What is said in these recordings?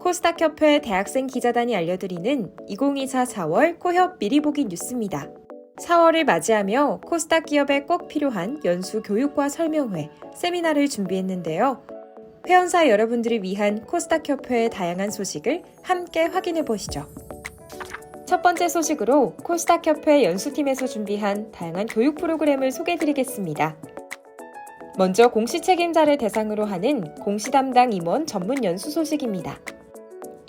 코스닥협회 대학생 기자단이 알려드리는 2024 4월 코협 미리 보기 뉴스입니다. 4월을 맞이하며 코스닥 기업에 꼭 필요한 연수 교육과 설명회, 세미나를 준비했는데요. 회원사 여러분들을 위한 코스닥 협회의 다양한 소식을 함께 확인해 보시죠. 첫 번째 소식으로 코스닥 협회 연수팀에서 준비한 다양한 교육 프로그램을 소개해 드리겠습니다. 먼저 공시 책임자를 대상으로 하는 공시 담당 임원 전문 연수 소식입니다.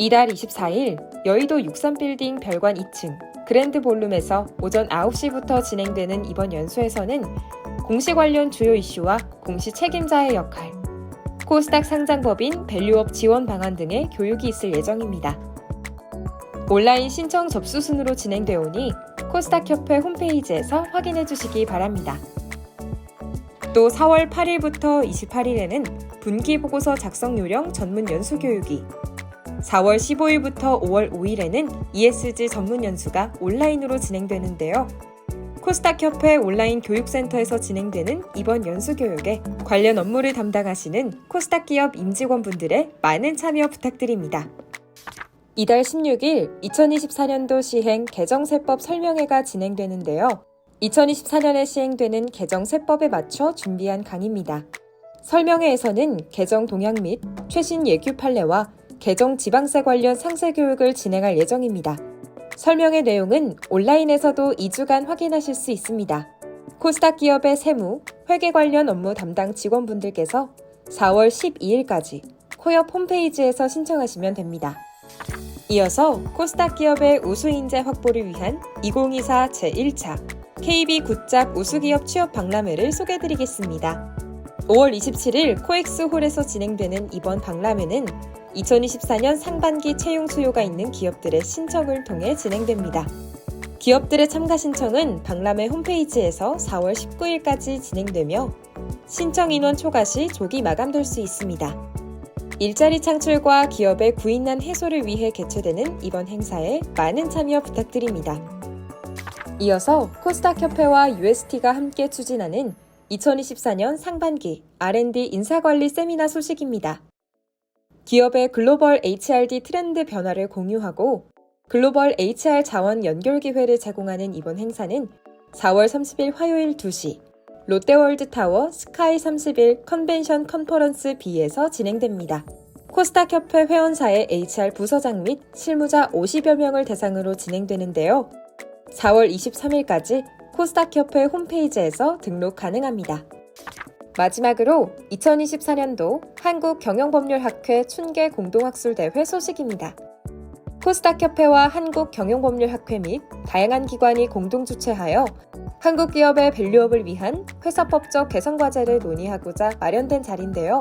이달 24일 여의도 63빌딩 별관 2층 그랜드 볼룸에서 오전 9시부터 진행되는 이번 연수에서는 공시 관련 주요 이슈와 공시 책임자의 역할, 코스닥 상장법인 밸류업 지원 방안 등의 교육이 있을 예정입니다. 온라인 신청 접수 순으로 진행되어 오니 코스닥 협회 홈페이지에서 확인해 주시기 바랍니다. 또 4월 8일부터 28일에는 분기 보고서 작성 요령 전문 연수 교육이 4월 15일부터 5월 5일에는 ESG 전문 연수가 온라인으로 진행되는데요. 코스닥 협회 온라인 교육센터에서 진행되는 이번 연수 교육에 관련 업무를 담당하시는 코스닥 기업 임직원분들의 많은 참여 부탁드립니다. 이달 16일 2024년도 시행 개정세법 설명회가 진행되는데요. 2024년에 시행되는 개정세법에 맞춰 준비한 강의입니다. 설명회에서는 개정 동향 및 최신 예규 판례와 개정 지방세 관련 상세 교육을 진행할 예정입니다. 설명의 내용은 온라인에서도 2주간 확인하실 수 있습니다. 코스닥 기업의 세무, 회계 관련 업무 담당 직원분들께서 4월 12일까지 코협 홈페이지에서 신청하시면 됩니다. 이어서 코스닥 기업의 우수인재 확보를 위한 2024 제1차 KB 굿잡 우수기업 취업 박람회를 소개해드리겠습니다. 5월 27일 코엑스 홀에서 진행되는 이번 박람회는 2024년 상반기 채용 수요가 있는 기업들의 신청을 통해 진행됩니다. 기업들의 참가 신청은 박람회 홈페이지에서 4월 19일까지 진행되며 신청 인원 초과 시 조기 마감될 수 있습니다. 일자리 창출과 기업의 구인난 해소를 위해 개최되는 이번 행사에 많은 참여 부탁드립니다. 이어서 코스닥 협회와 UST가 함께 추진하는 2024년 상반기 R&D 인사관리 세미나 소식입니다. 기업의 글로벌 HRD 트렌드 변화를 공유하고 글로벌 HR 자원 연결 기회를 제공하는 이번 행사는 4월 30일 화요일 2시 롯데월드 타워 스카이 31 컨벤션 컨퍼런스 B에서 진행됩니다. 코스닥 협회 회원사의 HR 부서장 및 실무자 50여 명을 대상으로 진행되는데요. 4월 23일까지 코스닥 협회 홈페이지에서 등록 가능합니다. 마지막으로 2024년도 한국경영법률학회 춘계 공동학술대회 소식입니다. 코스닥 협회와 한국경영법률학회 및 다양한 기관이 공동 주최하여 한국 기업의 밸류업을 위한 회사법적 개선 과제를 논의하고자 마련된 자리인데요.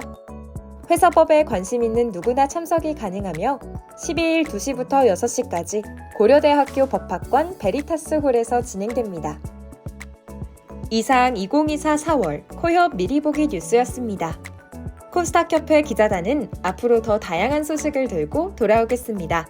회사법에 관심 있는 누구나 참석이 가능하며 12일 2시부터 6시까지 고려대학교 법학관 베리타스 홀에서 진행됩니다. 이상 2024 4월 코협 미리 보기 뉴스였습니다. 코스닥 협회 기자단은 앞으로 더 다양한 소식을 들고 돌아오겠습니다.